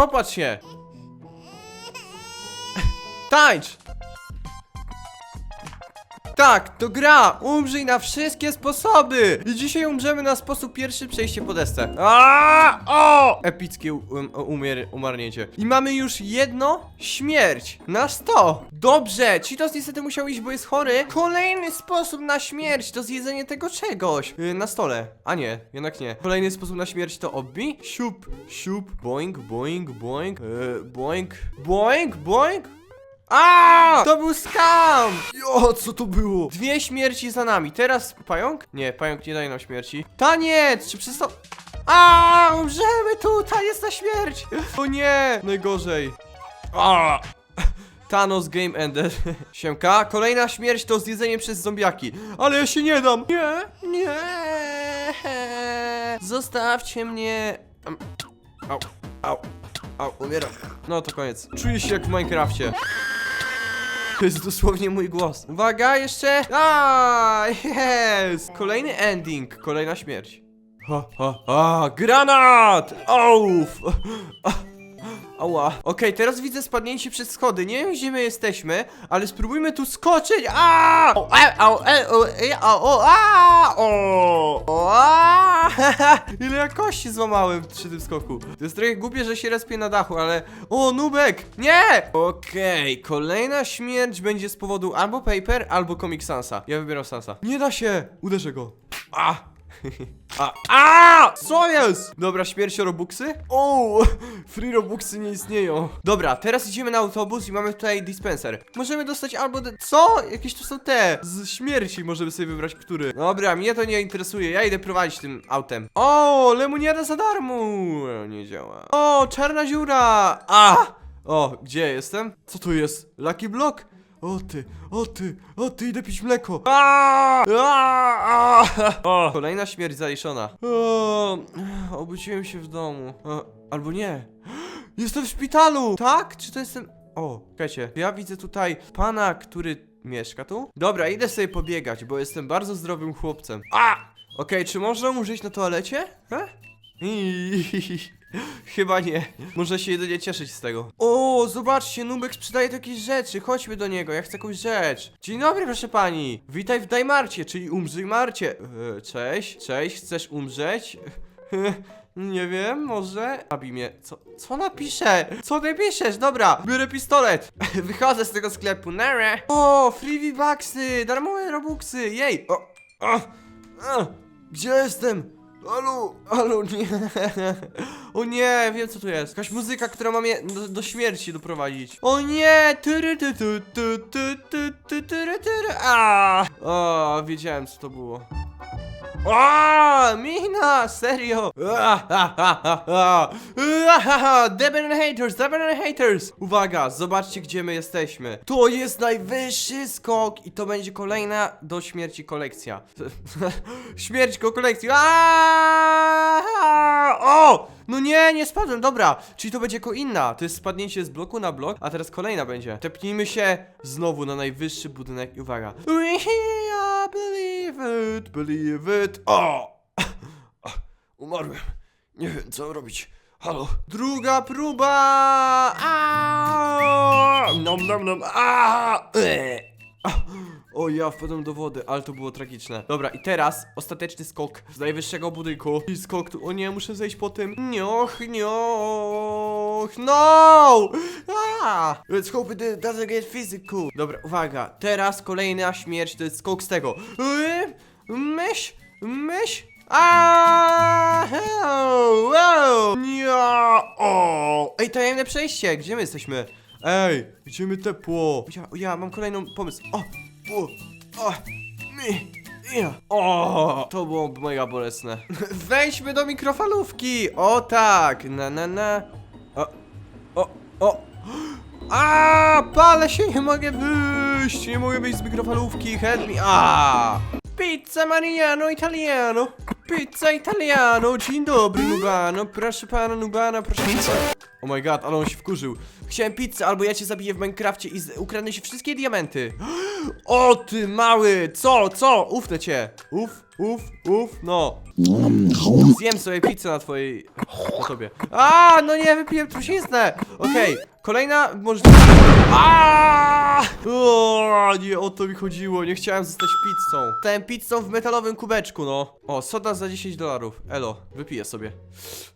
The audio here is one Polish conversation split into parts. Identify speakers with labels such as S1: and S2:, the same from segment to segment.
S1: Popatrz się! Tańcz! Tak, to gra! Umrzyj na wszystkie sposoby! I dzisiaj umrzemy na sposób pierwszy przejście po desce. Aaaa! O! Epickie um, umier umarnięcie. I mamy już jedno śmierć na 100. Dobrze, Cheetos niestety musiał iść, bo jest chory. Kolejny sposób na śmierć to zjedzenie tego czegoś. Yy, na stole. A nie, jednak nie. Kolejny sposób na śmierć to obbi. Siup, siup, boing, boing, boing, yy, boing, boing, boing. A! To był skam! Jo, co to było? Dwie śmierci za nami. Teraz pająk? Nie, pająk nie daje nam śmierci. Taniec! Czy przez to... A! Umrzemy tu! Taniec na śmierć! O nie! Najgorzej. A! Thanos Game Ender. Siemka. Kolejna śmierć to zjedzenie przez zombiaki. Ale ja się nie dam. Nie, nie. Zostawcie mnie. Au, au, au, umieram. No to koniec. Czuję się jak w Minecrafcie. To jest dosłownie mój głos. Uwaga, jeszcze. A, jest! Kolejny ending, kolejna śmierć. Ha, ha, ha, granat! Auf! Ała. Okej, teraz widzę spadnięcie przez schody. Nie wiem, gdzie my jesteśmy, ale spróbujmy tu skoczyć. A! O, e, o, e, o, e, o, o, a! O! O, a! Ile ja kości złamałem przy tym skoku. To jest trochę głupie, że się respię na dachu, ale... O, nubek! Nie! Okej, kolejna śmierć będzie z powodu albo Paper, albo Comic Sansa. Ja wybieram Sansa. Nie da się! Uderzę go. A! A, a! Co jest? Dobra, śmierć o Robuxy? O, free Robuxy nie istnieją. Dobra, teraz idziemy na autobus i mamy tutaj dispenser. Możemy dostać albo... Co? Jakieś tu są te. Z śmierci możemy sobie wybrać, który. Dobra, mnie to nie interesuje. Ja idę prowadzić tym autem. O, lemoniada za darmo. Nie działa. O, czarna dziura. A! O, gdzie jestem? Co tu jest? Lucky Block? O ty, o ty, o ty, idę pić mleko. Aaaa! Aaaa! O, kolejna śmierć zaliczona. O, obudziłem się w domu. O, albo nie. Jestem w szpitalu! Tak? Czy to jestem... O, czekajcie, ja widzę tutaj pana, który mieszka tu. Dobra, idę sobie pobiegać, bo jestem bardzo zdrowym chłopcem. A! Okej, czy można umrzeć na toalecie? He? Chyba nie. Muszę się jedynie cieszyć z tego. O, zobaczcie, Nubek sprzedaje tu jakieś rzeczy. Chodźmy do niego, ja chcę jakąś rzecz. Dzień dobry, proszę pani. Witaj w Dajmarcie, czyli umrzyj Marcie. E, cześć, cześć, chcesz umrzeć? Nie wiem, może? Zabij. Co, co napiszę? Co ty piszesz? Dobra, biorę pistolet. Wychodzę z tego sklepu, nara. O, freebie bucksy, darmowe robuxy, jej. O, o, o, gdzie jestem? Halo, halo, nie. O nie, wiem co tu jest. Jakaś muzyka, która ma mnie do, do śmierci doprowadzić. O nie! Tyry, ty, ty, ty, ty, ty. Ah, ah, ah, ah, ah. Ah, ah, ah. Deben haters, deben haters. Uwaga, zobaczcie gdzie my jesteśmy. To jest najwyższy skok i to będzie kolejna do śmierci kolekcja. Śmierć ko kolekcji. O! No nie, nie spadłem, dobra. Czyli to będzie jako inna. To jest spadnięcie z bloku na blok, a teraz kolejna będzie. Tepnijmy się znowu na najwyższy budynek i uwaga. We are believe it, believe it. O! Umarłem. Nie wiem co robić. Halo. Druga próba! Aaaa! Nom nom nom. Aaaa! Eee. O, ja wpadłem do wody, ale to było tragiczne. Dobra, i teraz ostateczny skok z najwyższego budynku. I skok tu. O nie, muszę zejść po tym. Nioch, nioch. No! Ah! Let's hope it doesn't get physical. Dobra, uwaga. Teraz kolejna śmierć to jest skok z tego. Yy, Myśl, myśl. A! Wow! Ja! O! Ej, tajemne przejście! Gdzie my jesteśmy? Ej, gdzie my tepło? Ja, ja mam kolejną pomysł. O! O! O! Mi! O! To było mega bolesne. Wejdźmy do mikrofalówki! O tak! Na na na. O! A! Palę się, nie mogę wyjść! Nie mogę wyjść z mikrofalówki, help me! A! Pizza Mariano Italiano! Pizza italiano, dzień dobry Nubano, proszę pana Nubana, proszę pizzę. Oh my god, ale on się wkurzył. Chciałem pizzę, albo ja cię zabiję w Minecrafcie i z- ukradnę ci wszystkie diamenty. O ty mały, co, co, ufnę cię. Uf, uf, uf, no. Zjem sobie pizzę na twojej... na tobie. A, no nie, wypiłem trusiznę. Okej, kolejna możliwość... A! O, nie, o to mi chodziło, nie chciałem zostać pizzą. Zostałem pizzą w metalowym kubeczku, no. O, soda za 10 dolarów. Elo, wypiję sobie.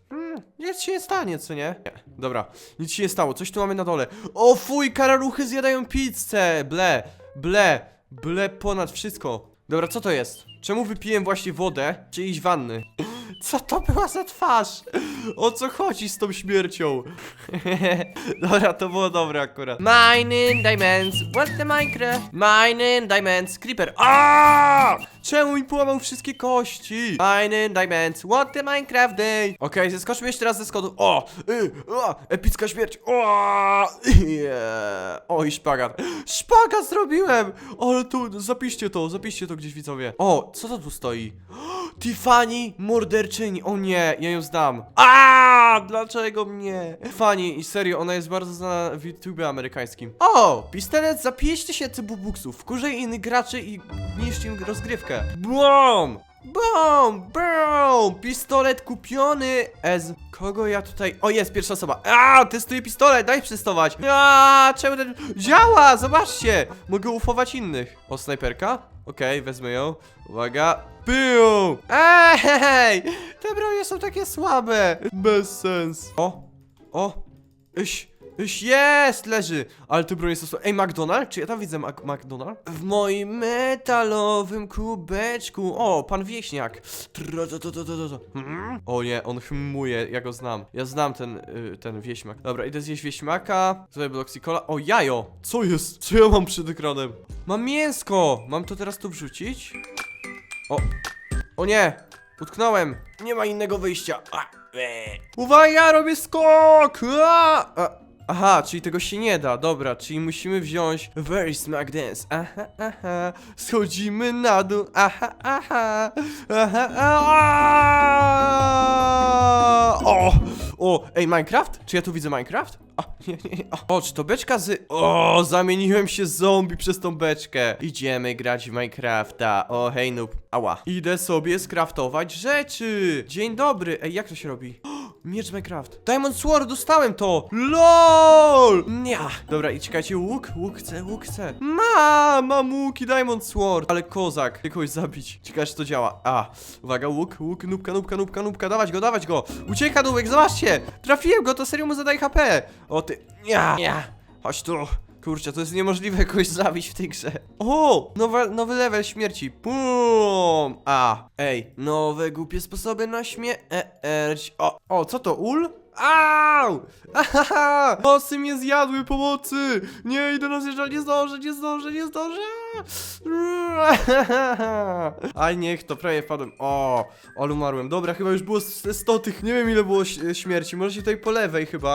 S1: Mm, nic się nie stanie, co nie? Nie, dobra, nic się nie stało, coś tu mamy na dole. O fuj, kararuchy zjadają pizzę! Ble, ble, ble ponad wszystko. Dobra, co to jest? Czemu wypiłem właśnie wodę czyjejś wanny? Co to była za twarz? O co chodzi z tą śmiercią? Dobra, to było dobre akurat. Mining Diamonds, what's the Minecraft? Mining Diamonds, Creeper. A! Czemu mi połamał wszystkie kości? Mining Diamonds, what the Minecraft day? Okej, zeskoczmy jeszcze raz ze schodów. O! Y, o! Epicka śmierć. O! Yeah. O, i szpagat. Szpagat zrobiłem! Ale tu, zapiszcie to, zapiszcie to gdzieś widzowie. O, co to tu stoi? Tiffany morderczyni. O nie, ja ją znam. A, dlaczego mnie? Tiffany, serio, ona jest bardzo znana w YouTube amerykańskim. O, pistolet za 5000 bubuksów. Wkurzej innych graczy i niszcz im rozgrywkę. Bum! Bum! Bum! Pistolet kupiony z... Kogo ja tutaj... O, jest pierwsza osoba. A, testuję pistolet, daj przetestować. A, czemu ten... Działa, zobaczcie. Mogę ufować innych. O, snajperka? Okej, wezmę ją. Uwaga. Piu! Ej! Te bronie są takie słabe. Bez sens. O! O! Iś! Iś jest! Leży! Ale te bronie są słabe. Ej, McDonald? Czy ja tam widzę Mac McDonald? W moim metalowym kubeczku. O, pan wieśniak. Tro- to- to- to- to- to. Hmm? O nie, on hymuje, ja go znam. Ja znam ten, y, ten wieśmak. Dobra, idę zjeść wieśmaka. Tutaj bloksikola. O, jajo! Co jest? Co ja mam przed ekranem? Mam mięsko! Mam to teraz tu wrzucić? O! O nie! Utknąłem! Nie ma innego wyjścia! A, e. Uwaga, robię skok! A, a. Aha, czyli tego się nie da, dobra, czyli musimy wziąć Very Smack Dance, aha, aha, schodzimy na dół, aha, aha, aha, aha. O, o, ej, Minecraft? Czy ja tu widzę Minecraft? A, nie, nie, nie. O, czy to beczka z... O, zamieniłem się zombie przez tą beczkę. Idziemy grać w Minecrafta. O, hej noob. Ała. Idę sobie skraftować rzeczy. Dzień dobry. Ej, jak to się robi? Miecz Minecraft. Diamond Sword, dostałem to! LOL! Nia. Dobra, i czekajcie, łuk? Łuk chcę, łuk chcę. Ma, mam łuk i Diamond Sword. Ale kozak, kogoś zabić. Ciekawe, czy to działa. A, uwaga, łuk, łuk, nubka, nubka, nubka, nubka, dawać go, dawać go. Ucieka, nubek, zobaczcie! Trafiłem go, to serio mu zadaje HP. O ty, nia, nia. Chodź tu. Kurczę, to jest niemożliwe kogoś zabić w tej grze. O! Nowe, nowy level śmierci. Pum! A! Ej, nowe głupie sposoby na śmierć. O! O, co to? Ul? Au! Ahaha! Nosy mnie zjadły pomocy! Nie, idę na zjeżdżalnię, nie zdążę, nie zdążę, nie zdążę! A niech to, prawie wpadłem. O, ale umarłem. Dobra, chyba już było z- 100 tych, nie wiem ile było śmierci, może się tutaj po lewej chyba.